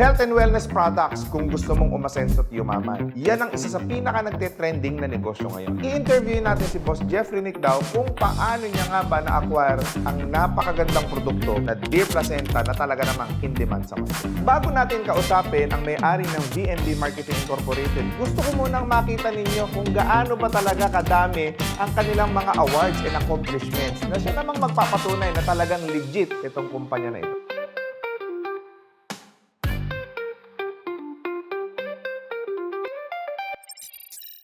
Health and wellness products kung gusto mong umasenso at yumaman. Yan ang isa sa pinaka nagte-trending na negosyo ngayon. I-interview natin si Boss Jeffrey Nick daw kung paano niya nga ba na-acquire ang napakagandang produkto na Dear Placenta na talaga namang in demand sa market. Bago natin kausapin ang may-ari ng VNB Marketing Incorporated, gusto ko munang makita ninyo kung gaano ba talaga kadami ang kanilang mga awards and accomplishments na siya namang magpapatunay na talagang legit itong kumpanya na ito.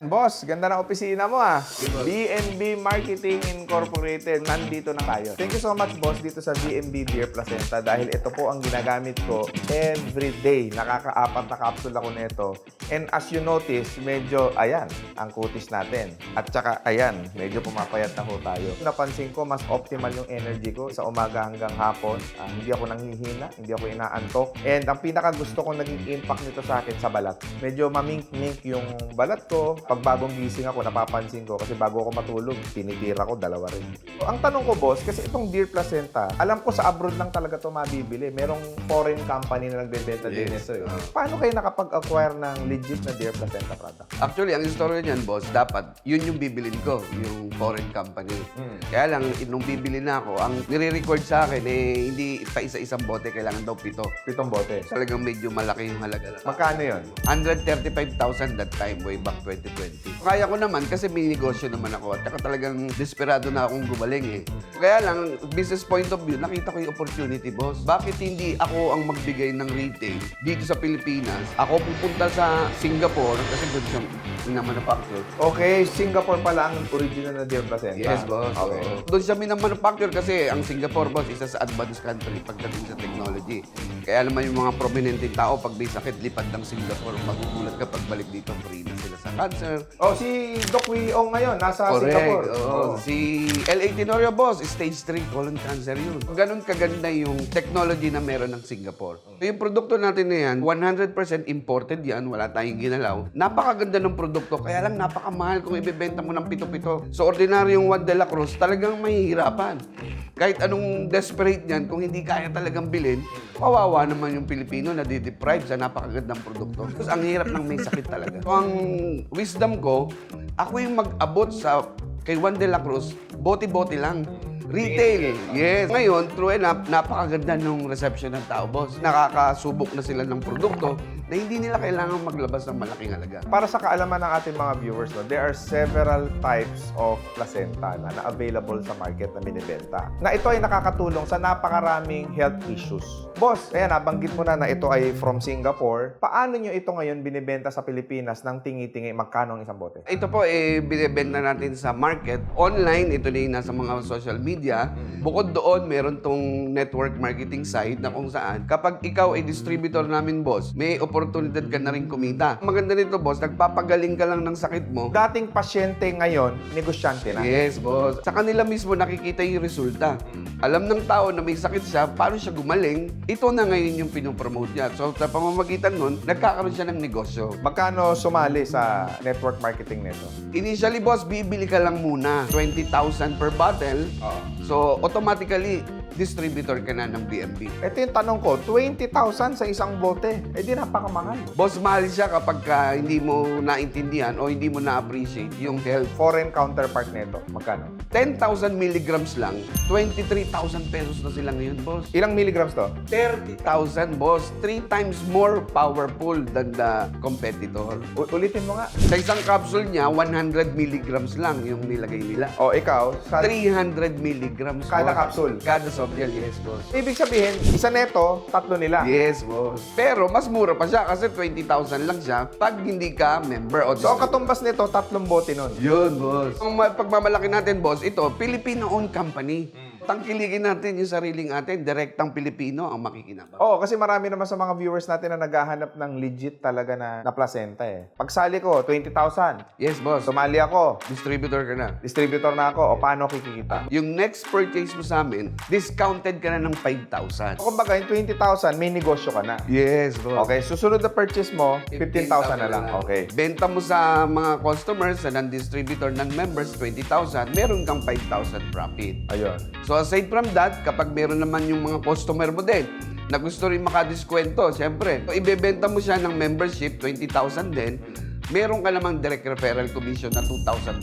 Boss, ganda ng opisina mo ah. BNB Marketing Incorporated. Nandito na tayo. Thank you so much, boss, dito sa BNB Dear Placenta dahil ito po ang ginagamit ko every day. Nakakaapat na capsule ako nito. And as you notice, medyo, ayan, ang kutis natin. At saka, ayan, medyo pumapayat na ho tayo. Napansin ko, mas optimal yung energy ko sa umaga hanggang hapon. Ah, hindi ako nanghihina, hindi ako inaantok. And ang pinaka gusto kong naging impact nito sa akin sa balat. Medyo mamink-mink yung balat ko. Pag bagong gising ako, napapansin ko. Kasi bago ako matulog, tinitira ko, dalawa rin. So, ang tanong ko, boss, kasi itong Dear Placenta, alam ko sa abroad lang talaga ito mabibili. Merong foreign company na nagbebenta din Yes. ito. Eh. Paano kayo nakapag-acquire ng legit na Dear Placenta product? Actually, ang istorya niyan, boss, dapat yun yung bibilin ko, yung foreign company. Mm. Kaya lang, nung bibili na ako, ang nire-record sa akin, eh, hindi pa isa-isang bote, kailangan daw pito. Pitong bote. Talagang medyo malaki yung halaga. lang. Magkano yun? 135,000 that time, way back 2020. Kaya ko naman kasi may negosyo naman ako at saka talagang desperado na akong gumaling eh. Kaya lang, business point of view, nakita ko yung opportunity, boss. Bakit hindi ako ang magbigay ng retail dito sa Pilipinas? Ako pupunta sa Singapore kasi doon siya minamanufacture. Okay, Singapore pala ang original na Dear Placenta. Yes, boss. Okay. Oo. Doon siya minamanufacture kasi ang Singapore, boss, isa sa advanced country pagdating sa technology. Kaya naman yung mga prominente tao, pag may sakit, lipad ng Singapore. Magugulat ka pagbalik dito, free na sila sa cancer. Oh, si Doc Wee Ong ngayon, nasa Correct. Singapore. Oo. Oh. Si L.A. Tenorio, boss, stage 3 colon cancer yun. Ganun kaganda yung technology na meron ng Singapore. So, yung produkto natin na yan, 100% imported yan, wala tayong ginalaw. Napakaganda ng produkto, kaya lang napakamahal kung ibebenta mo ng pito-pito. So, ordinaryong Juan de la Cruz, talagang mahihirapan. Kahit anong desperate niyan, kung hindi kaya talagang bilhin, kawawa naman yung Pilipino na di-deprive sa napakagandang produkto. Tapos ang hirap ng may sakit talaga. So, ang wisdom ko, ako yung mag-abot sa kay Juan de la Cruz, bote-bote lang. Retail, yes. Ngayon, true enough, napakaganda ng reception ng tao, boss. Nakakasubok na sila ng produkto na hindi nila kailangan maglabas ng malaking halaga. Para sa kaalaman ng ating mga viewers, no, there are several types of placenta na, na available sa market na binibenta. Na ito ay nakakatulong sa napakaraming health issues. Boss, ayan, nabanggit mo na na ito ay from Singapore. Paano nyo ito ngayon binibenta sa Pilipinas ng tingi-tingi? Magkano ang isang bote? Ito po, eh, binibenta natin sa market. Online, ito na yung nasa mga social media. Bukod doon, meron tong network marketing site na kung saan, kapag ikaw ay distributor namin, boss, may oportunidad ka na rin kumita. Maganda nito, boss, nagpapagaling ka lang ng sakit mo. Dating pasyente ngayon, negosyante na. Yes, boss. Sa kanila mismo nakikita yung resulta. Alam ng tao na may sakit siya, paano siya gumaling, ito na ngayon yung pinopromote niya. So, sa pamamagitan nun, nagkakaroon siya ng negosyo. Magkano sumali sa network marketing nito? Initially, boss, bibili ka lang muna 20,000 per bottle. So, automatically, distributor ka na ng BMB. Ito yung tanong ko, 20,000 sa isang bote. Eh di napakamahal. Boss, mahal siya kapag ka hindi mo naintindihan o hindi mo na-appreciate yung health. Foreign counterpart nito, magkano? 10,000 milligrams lang, 23,000 pesos na sila ngayon, boss. Ilang milligrams to? 30,000, boss. Three times more powerful than the competitor. U- ulitin mo nga. Sa isang capsule niya, 100 milligrams lang yung nilagay nila. O ikaw, sa 300 milligrams. Kada boss. capsule? Kada softgel, yes, boss. Ibig sabihin, isa neto, tatlo nila. Yes, boss. Pero mas mura pa siya kasi 20,000 lang siya pag hindi ka member o So ang katumbas nito, tatlong bote nun. Yun, boss. Ang ma- pagmamalaki natin, boss, ito, Filipino-owned company. Tangkiligin natin yung sariling atin, direktang Pilipino ang makikinabang. Oo, kasi marami naman sa mga viewers natin na naghahanap ng legit talaga na, na placenta eh. Pagsali ko, 20,000. Yes, boss. Sumali ako, Distributor ka na. distributor na ako, o paano kikikita? Yung next purchase mo sa amin, discounted ka na ng 5,000. Kumbaga, yung 20,000, may negosyo ka na. Yes, boss. Okay, susunod na purchase mo, 15,000 na lang. Okay. Benta mo sa mga customers, sa non-distributor, non-members, 20,000, meron kang 5,000 profit. Ayun. So aside from that, kapag meron naman yung mga customer mo din, na gusto rin makadiskwento, siyempre, ibebenta mo siya ng membership, 20,000 din, meron ka namang direct referral commission na 2,500,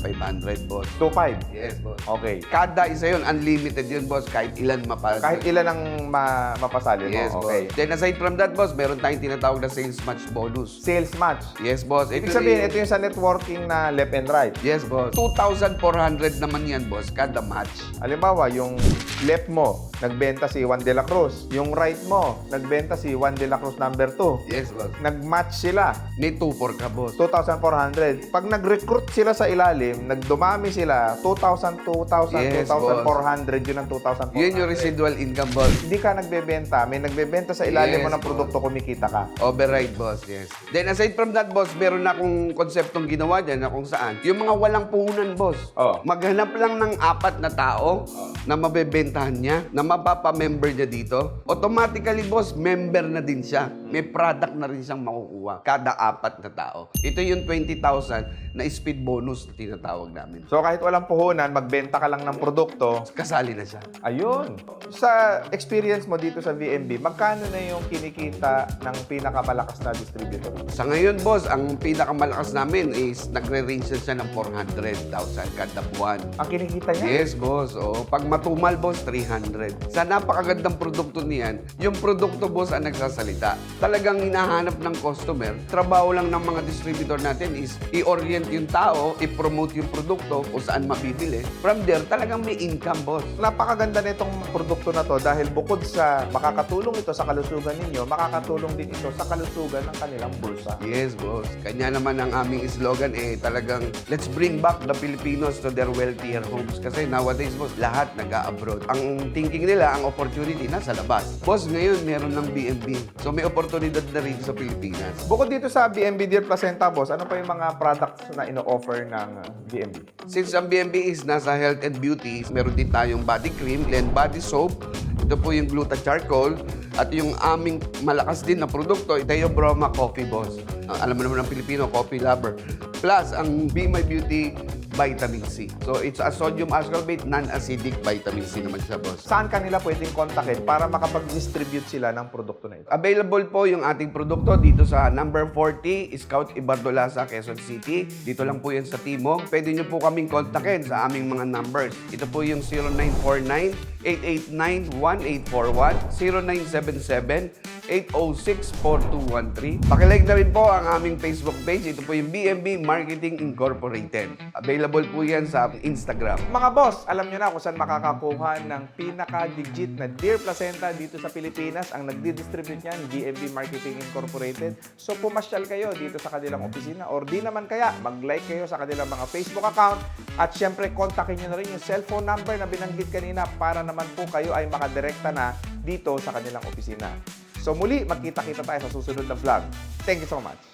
boss. 2.5. Yes, boss. Okay. Kada isa yun, unlimited yun, boss, kahit ilan mapasok. Kahit ilan ang ma mapasali mo. Yes, okay. boss. Then aside from that, boss, meron tayong tinatawag na sales match bonus. Sales match. Yes, boss. Ibig Ito sabihin, rin- ito yung sa networking na left and right. Yes, boss. 2,400 naman yan, boss, kada match. Halimbawa, yung left mo, nagbenta si Juan de la Cruz. Yung right mo, nagbenta si Juan de la Cruz number 2. Yes, boss. Nag-match sila. May 2-4 ka, boss. 2,400. Pag nag-recruit sila sa ilalim, nagdumami sila, 2,000, 2,000, Yes, 2,400, yun ang 2,400. Yun yung residual income, boss. Hindi ka nagbebenta, may nagbebenta sa ilalim mo Yes, ng produkto, kumikita ka. Override, boss, yes. Then aside from that, boss, meron na akong konseptong ginawa dyan na kung saan, yung mga walang puhunan, boss, Oh. maghanap lang ng apat na tao na mabebentahan niya, na mapapa-member niya dito, automatically, boss, member na din siya. May product na rin siyang makukuha kada apat na tao. Ito yung 20,000 na speed bonus na tinatawag namin. So kahit walang puhunan, magbenta ka lang ng produkto, Kasali na siya. ayun. Sa experience mo dito sa VNB, magkano na yung kinikita ng pinakamalakas na distributor? Sa ngayon, boss, ang pinakamalakas namin is nagre-range na siya ng 400,000 kada buwan. Ang kinikita niya? Yes, boss. O, pag matumal, boss, 300. Sa napakagandang produkto niyan, yung produkto, boss, ang nagsasalita. Talagang hinahanap ng customer. Trabaho lang ng mga distributor natin is i-orient yung tao, i-promote yung produkto kung saan mabibili. From there, talagang may income, boss. Napakaganda nitong produkto na to dahil bukod sa makakatulong ito sa kalusugan ninyo, makakatulong din ito sa kalusugan ng kanilang bulsa. Yes, boss. Kanya naman ang aming slogan eh talagang let's bring back the Filipinos to their wealthier homes. Kasi nowadays, boss, lahat nag-abroad. Ang thinking nila, ang opportunity nasa labas. Boss, ngayon meron ng BNB. So may oportunidad na rin sa Pilipinas. Bukod dito sa BNB Dear Placenta, boss, ano pa yung mga products na ino-offer ng uh, BNB? Since ang BNB is nasa health and beauty, meron din tayong body cream, then body soap. Ito po yung gluta charcoal. At yung aming malakas din na produkto, ito yung Brahma Coffee Boss. Ah, alam mo naman ng Pilipino, coffee lover. Plus, ang Be My Beauty Vitamin C. So, it's a sodium ascorbate, non-acidic vitamin C naman siya, boss. Saan kanila pwedeng kontakin para makapag-distribute sila ng produkto na ito? Available po yung ating produkto dito sa number 40, Scout Ibardolasa, Quezon City. Dito lang po yan sa Timog. Pwede nyo po kaming kontakin sa aming mga numbers. Ito po yung 0949-889-1841, 0977-806-4213. Pakilike na rin po ang aming Facebook page. Ito po yung BMB Marketing Incorporated. Available po yan sa Instagram. Mga boss, alam nyo na kung saan makakakuha ng pinaka-legit na Dear Placenta dito sa Pilipinas. Ang nagdi-distribute niyan, BNB Marketing Incorporated. So pumasyal kayo dito sa kanilang opisina or di naman kaya, mag-like kayo sa kanilang mga Facebook account at syempre kontakin nyo na rin yung cellphone number na binanggit kanina para naman po kayo ay makadirekta na dito sa kanilang opisina. So muli, magkita-kita tayo sa susunod na vlog. Thank you so much.